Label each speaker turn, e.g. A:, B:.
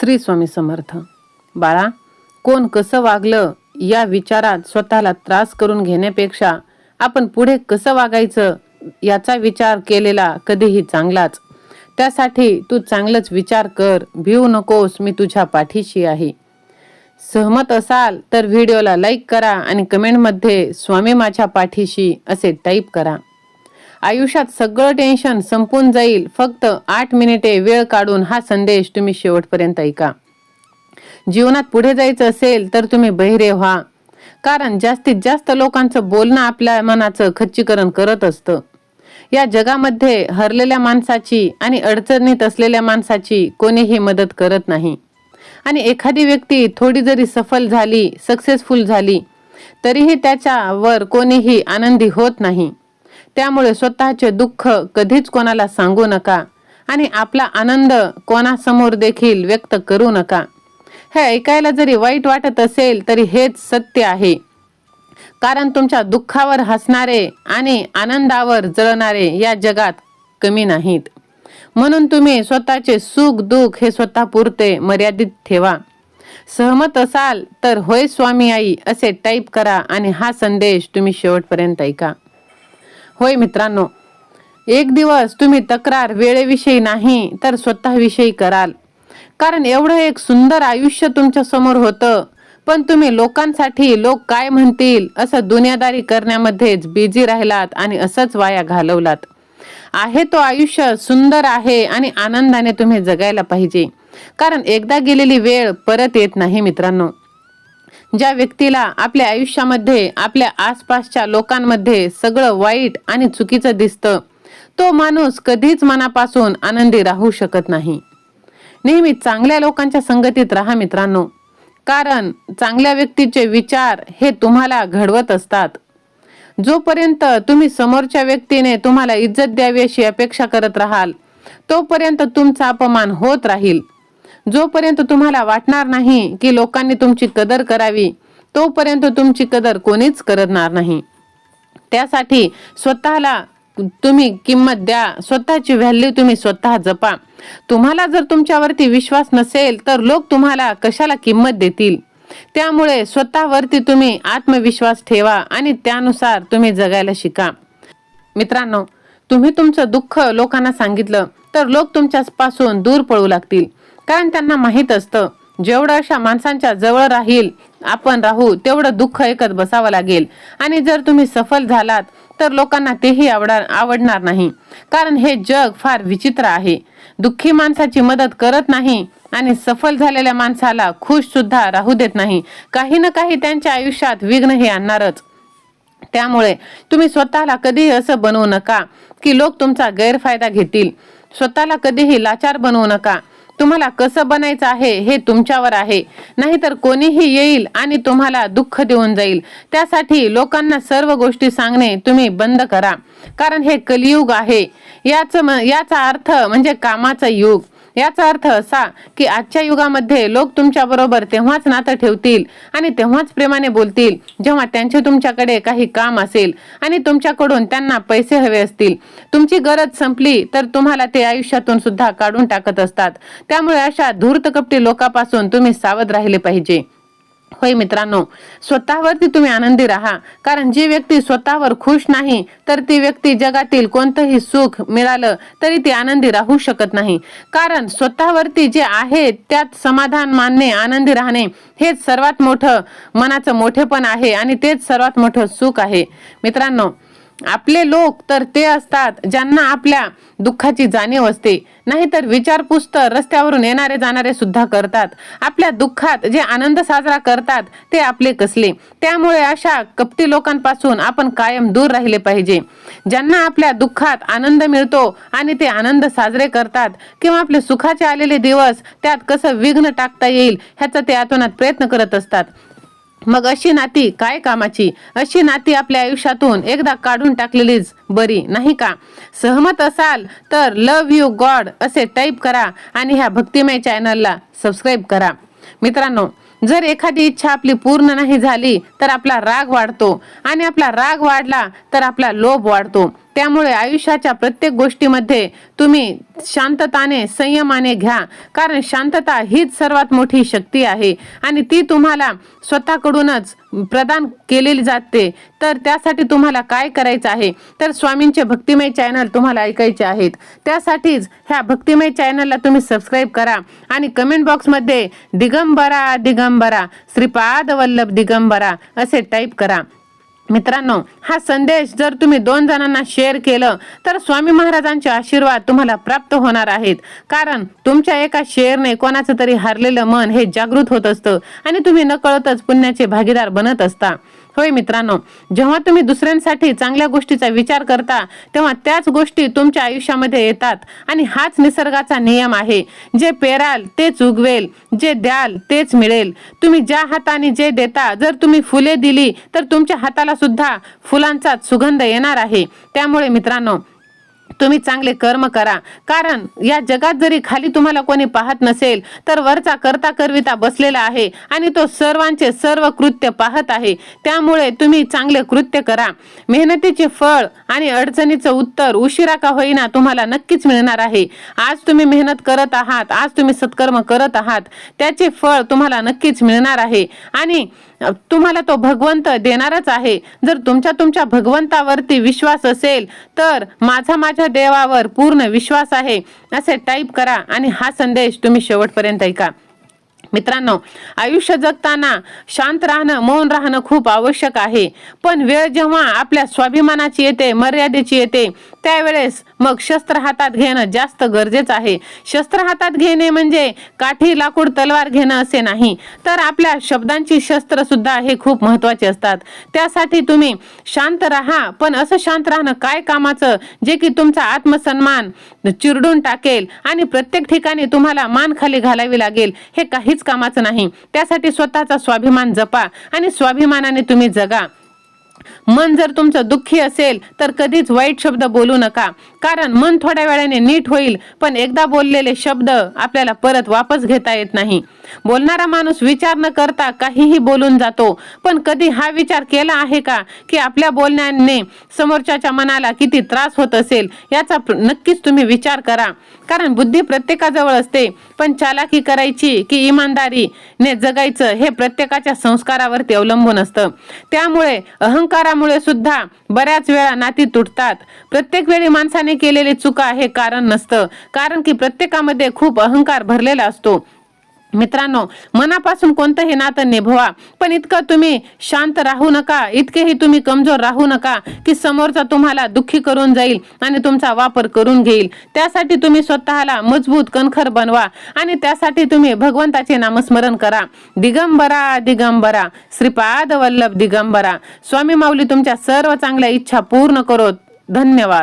A: श्री स्वामी समर्थ. बाळा कोण कसं वागलं या विचारात स्वतःला त्रास करून घेण्यापेक्षा आपण पुढे कसं वागायचं याचा विचार केलेला कधीही चांगलाच. त्यासाठी तू चांगलंच विचार कर भिवू नकोस मी तुझ्या पाठीशी आहे. सहमत असाल तर व्हिडिओला लाईक करा आणि कमेंटमध्ये स्वामी माझ्या पाठीशी असे टाईप करा. आयुष्यात सगळं टेन्शन संपून जाईल. फक्त आठ मिनिटे वेळ काढून हा संदेश तुम्ही शेवटपर्यंत ऐका. जीवनात पुढे जायचं असेल तर तुम्ही बहिरे व्हा. कारण जास्तीत जास्त लोकांचं बोलणं आपल्या मनाचं खच्चीकरण करत असतं. या जगामध्ये हरलेल्या माणसाची आणि अडचणीत असलेल्या माणसाची कोणीही मदत करत नाही. आणि एखादी व्यक्ती थोडी जरी सफल झाली सक्सेसफुल झाली तरीही त्याच्यावर कोणीही आनंदी होत नाही. त्यामुळे स्वतःचे दुःख कधीच कोणाला सांगू नका आणि आपला आनंद कोणासमोर देखील व्यक्त करू नका. हे ऐकायला जरी वाईट वाटत असेल तरी हेच सत्य आहे. कारण तुमच्या दुःखावर हसणारे आणि आनंदावर जळणारे या जगात कमी नाहीत. म्हणून तुम्ही स्वतःचे सुख दुःख हे स्वतः पुरते मर्यादित ठेवा. सहमत असाल तर होय स्वामी आई असे टाईप करा आणि हा संदेश तुम्ही शेवटपर्यंत ऐका. होय मित्रांनो एक दिवस तुम्ही तक्रार वेळेविषयी नाही तर स्वतःविषयी कराल. कारण एवढं एक सुंदर आयुष्य तुमच्यासमोर होतं पण तुम्ही लोकांसाठी लोक काय म्हणतील असं दुनियादारी करण्यामध्येच बिझी राहिलात आणि असंच वाया घालवलात. आहे तो आयुष्य सुंदर आहे आणि आनंदाने तुम्ही जगायला पाहिजे. कारण एकदा गेलेली वेळ परत येत नाही मित्रांनो. ज्या व्यक्तीला आपल्या आयुष्यामध्ये आपल्या आसपासच्या लोकांमध्ये सगळं वाईट आणि चुकीचं दिसतं तो माणूस कधीच मनापासून आनंदी राहू शकत नाही. नेहमी चांगल्या लोकांच्या संगतीत राहा मित्रांनो. कारण चांगल्या व्यक्तीचे विचार हे तुम्हाला घडवत असतात. जोपर्यंत तुम्ही समोरच्या व्यक्तीने तुम्हाला इज्जत द्यावी अशी अपेक्षा करत राहाल तोपर्यंत तुमचा अपमान होत राहील. जोपर्यंत तुम्हाला वाटणार नाही की लोकांनी तुमची कदर करावी तोपर्यंत तुमची कदर कोणीच करणार नाही. त्यासाठी स्वतःला तुम्ही किंमत द्या स्वतःची व्हॅल्यू तुम्ही स्वतः जपा. तुम्हाला जर तुमच्यावरती विश्वास नसेल तर लोक तुम्हाला कशाला किंमत देतील? त्यामुळे स्वतःवरती तुम्ही आत्मविश्वास ठेवा आणि त्यानुसार तुम्ही जगायला शिका. मित्रांनो तुम्ही तुमचं दुःख लोकांना सांगितलं तर लोक तुमच्यापासून दूर पळू लागतील. कारण त्यांना माहीत असतं जेवढं अशा माणसांच्या जवळ राहील आपण राहू तेवढं दुःख ऐकत बसावं लागेल. आणि जर तुम्ही सफल झालात तर लोकांना तेही आवडा आवडणार नाही. कारण हे जग फार विचित्र आहे. दुःखी माणसाची मदत करत नाही आणि सफल झालेल्या माणसाला खुश सुद्धा राहू देत नाही. काही ना काही त्यांच्या आयुष्यात विघ्न हे आणणारच. त्यामुळे तुम्ही स्वतःला कधीही असं बनवू नका की लोक तुमचा गैरफायदा घेतील. स्वतःला कधीही लाचार बनवू नका. तुम्हाला कसं बनायचं आहे हे तुमच्यावर आहे. नाहीतर कोणीही येईल आणि तुम्हाला दुःख देऊन जाईल. त्यासाठी लोकांना सर्व गोष्टी सांगणे तुम्ही बंद करा. कारण हे कलियुग आहे. याच याचा अर्थ म्हणजे कामाचं युग. याचा अर्थ असा की आजच्या युगामध्ये लोक तुमच्या बरोबर तेव्हाच नातं ठेवतील आणि तेव्हाच प्रेमाने बोलतील जेव्हा त्यांचे तुमच्याकडे काही काम असेल आणि तुमच्याकडून त्यांना पैसे हवे असतील. तुमची गरज संपली तर तुम्हाला ते आयुष्यातून सुद्धा काढून टाकत असतात. त्यामुळे अशा धूर्त कपटी लोकांपासून तुम्ही सावध राहिले पाहिजे. होय मित्रांनो स्वतःवरती तुम्ही आनंदी राहा. कारण जी व्यक्ती स्वतःवर खुश नाही तर ती व्यक्ती जगातील कोणतंही सुख मिळालं तरी ती आनंदी राहू शकत नाही. कारण स्वतःवरती जे आहे त्यात समाधान मानणे आनंदी राहणे हेच सर्वात मोठं मनाचं मोठेपण आहे आणि तेच सर्वात मोठं सुख आहे. मित्रांनो आपले लोक तर ते असतात ज्यांना आपल्या दुःखाची जाणीव असते. नाहीतर विचारपूस तर रस्त्यावरून येणारे जाणारे सुद्धा करतात. आपल्या दुःखात जे आनंद साजरा करतात ते आपले कसले? त्यामुळे अशा कपटी लोकांपासून आपण कायम दूर राहिले पाहिजे. ज्यांना आपल्या दुःखात आनंद मिळतो आणि ते आनंद साजरे करतात किंवा आपले सुखाचे आलेले दिवस त्यात कसं विघ्न टाकता येईल ह्याचा ते आतोनात प्रयत्न करत असतात. मग अशी नाती काय कामाची? अशी नाती आपल्या आयुष्यातून एकदा काढून टाकलेलीच बरी नाही का? सहमत असाल तर लव यू गॉड असे टाईप करा आणि ह्या भक्तिमय चॅनलला सबस्क्राईब करा. मित्रांनो जर एखादी इच्छा आपली पूर्ण नाही झाली तर आपला राग वाढतो. आणि आपला राग वाढला तर आपला लोभ वाढतो. त्यामुळे आयुष्याच्या प्रत्येक गोष्टीमध्ये तुम्ही शांतताने संयमाने घ्या. कारण शांतता हीच सर्वात मोठी शक्ती आहे. आणि ती तुम्हाला स्वतःकडूनच प्रदान केलेली जाते. तर त्यासाठी तुम्हाला काय करायचं आहे? तर स्वामींचे भक्तिमय चॅनल तुम्हाला ऐकायचे आहेत. त्यासाठीच ह्या भक्तिमय चॅनलला तुम्ही सबस्क्राईब करा आणि कमेंट बॉक्समध्ये दिगंबरा दिगंबरा श्रीपाद वल्लभ दिगंबरा असे टाईप करा. मित्रांनो हा संदेश जर तुम्ही दोन जणांना शेअर केलं तर स्वामी महाराजांचे आशीर्वाद तुम्हाला प्राप्त होणार आहेत. कारण तुमच्या एका शेअरने कोणाचं तरी हरलेलं मन हे जागृत होत असतं आणि तुम्ही नकळतच पुण्याचे भागीदार बनत असता. होय मित्रांनो जेव्हा तुम्ही दुसऱ्यांसाठी चांगल्या गोष्टीचा विचार करता तेव्हा त्याच गोष्टी तुमच्या आयुष्यामध्ये येतात. आणि हाच निसर्गाचा नियम आहे. जे पेराल तेच उगवेल. जे द्याल तेच मिळेल. तुम्ही ज्या हाताने जे देता जर तुम्ही फुले दिली तर तुमच्या हाताला सुद्धा फुलांचाच सुगंध येणार आहे. त्यामुळे मित्रांनो तुम्ही चांगले कर्म करा. कारण या जगात जरी खाली तुम्हाला कोणी पाहत नसेल तर वरचा करता करविता बसलेला आहे आणि तो सर्वांचे सर्व कृत्य पाहत आहे. त्यामुळे तुम्ही चांगले कृत्य करा. मेहनतीचे फळ आणि अडचणीचं उत्तर उशिरा का होईना तुम्हाला नक्कीच मिळणार आहे. आज तुम्ही मेहनत करत आहात आज तुम्ही सत्कर्म करत आहात. त्याचे फळ तुम्हाला नक्कीच मिळणार आहे. आणि तुम्हाला तो भगवंत देणारच आहे. जर तुमच्या तुमच्या भगवंतावरती विश्वास असेल तर माझा माझ्या देवावर पूर्ण विश्वास आहे. असे टाईप करा आणि हा संदेश तुम्ही शेवटपर्यंत ऐका. मित्रांनो आयुष्य जगताना शांत राहणं मौन राहणं खूप आवश्यक आहे. पण वेळ जेव्हा आपल्या स्वाभिमानाची येते मर्यादेची येते त्यावेळेस मग शस्त्र हातात घेणं जास्त गरजेचं आहे. शस्त्र हातात घेणे म्हणजे काठी लाकूड तलवार घेणं असे नाही. तर आपल्या शब्दांची शस्त्र सुद्धा हे खूप महत्त्वाचे असतात. त्यासाठी तुम्ही शांत राहा. पण असं शांत राहणं काय कामाचं? जे की तुमचा आत्मसन्मान चिरडून टाकेल आणि प्रत्येक ठिकाणी तुम्हाला मान खाली घालावी लागेल. हे काही काहीच कामाचं नाही. त्यासाठी स्वतःचा स्वाभिमान जपा आणि स्वाभिमानाने तुम्ही जगा. मन जर तुमचं दुःखी असेल तर कधीच वाईट शब्द बोलू नका. कारण मन थोड्या वेळाने नीट होईल पण एकदा बोललेले शब्द आपल्याला परत वापस घेता येत नाही. बोलणारा माणूस विचार न करता काहीही बोलून जातो. पण कधी हा विचार केला आहे का की आपल्या बोलण्याने समोरच्याच्या मनाला किती त्रास होत असेल याचा नक्कीच तुम्ही विचार करा. कारण बुद्धी प्रत्येकाजवळ असते पण चालाकी करायची की इमानदारीने जगायचं हे प्रत्येकाच्या संस्कारावरती अवलंबून असतं. त्यामुळे अहंकार अहंकारामुळे सुद्धा बऱ्याच वेळा नाती तुटतात. प्रत्येक वेळी माणसाने केलेली चुका हे कारण नसतं. कारण की प्रत्येकामध्ये खूप अहंकार भरलेला असतो. मित्रांनो मनापासून कोणतंही नातं निभवा पण इतकं तुम्ही शांत राहू नका इतकेही तुम्ही कमजोर राहू नका की समोरचा तुम्हाला दुःखी करून जाईल आणि तुमचा वापर करून घेईल. त्यासाठी तुम्ही स्वतःला मजबूत कणखर बनवा आणि त्यासाठी तुम्ही भगवंताचे नामस्मरण करा. दिगंबरा दिगंबरा श्रीपाद वल्लभ दिगंबरा. स्वामी माऊली तुमच्या सर्व चांगल्या इच्छा पूर्ण करो. धन्यवाद.